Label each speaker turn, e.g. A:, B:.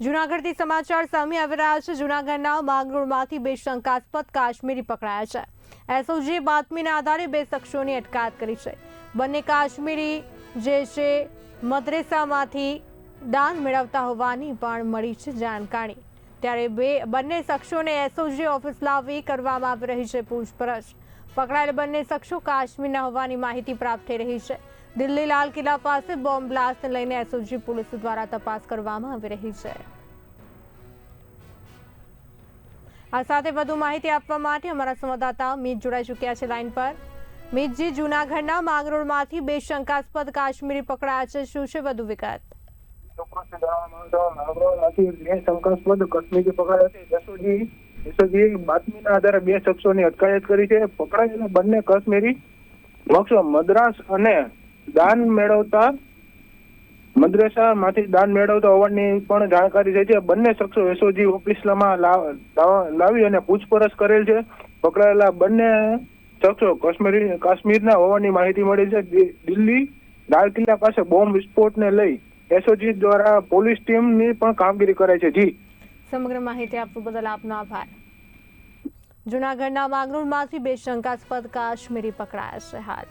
A: જુનાગઢથી સમાચાર સામે આવી રહ્યા છે. જુનાગઢના માંગરોળમાંથી બે શંકાસ્પદ કાશ્મીરી પકડાયા છે. એસઓજીએ બાતમીના આધારે બે શખ્સોની અટકાયત કરી છે. બંને કાશ્મીરી જે છે, મદ્રેસામાંથી દાન મેળવતા હોવાની પણ મળી છે જાણકારી. ત્યારે બે, બંને શખ્સોને એસઓજી ઓફિસ લાવી કરવામાં આવી રહી છે પૂછપરછ. પકડાયેલ બંને શખ્સો કાશ્મીરના હોવાની માહિતી પ્રાપ્ત થઈ રહી છે. દિલ્હી લાલ કિલ્લા પાસે બોમ્બ બ્લાસ્ટને લઈને એસઓજી પોલીસ દ્વારા તપાસ કરવામાં આવી રહી છે. આ સાથે વધુ માહિતી આપવા માટે અમારા સંવાદદાતા મીત જોડાઈ ચૂક્યા છે લાઈન પર. મીતજી, જૂનાગઢના માંગરોળમાંથી બે શંકાસ્પદ કાશ્મીરી પકડાયા છે. શું છે વધુ વિગત?
B: ચોક્કસ જણાવવા માંગતો માંગરોળમાંથી બે શંકાસ્પદ કાશ્મીરી પકડાયા છે. એસઓજી એસઓજી બાતમીના આધારે બે શખ્સોની અટકાયત કરી છે. પકડાયેલા બંને કાશ્મીરી મક્ષો મદ્રાસ અને દાન મેળવતા મદ્રેસામાંથી દાન મેળવતા હોવાની પણ જાણકારી થઈ છે. બંને શખ્સો એસઓજી ઓફિસમાં લાવી અને પૂછપરછ કરેલ છે. પકડાયેલા બંને શખ્સો કાશ્મીરી, કાશ્મીરના હોવાની માહિતી મળી છે. દિલ્હી લાલ કિલ્લા પાસે બોમ્બ વિસ્ફોટને લઈ એસઓજી દ્વારા પોલીસ ટીમની પણ કામગીરી કરે છે. જી.
A: સમગ્ર માહિતી આપવા બદલ આપનો આભાર. જૂનાગઢના માંગરોળમાંથી બે શંકાસ્પદ કાશ્મીરી પકડાયા છે હાલ.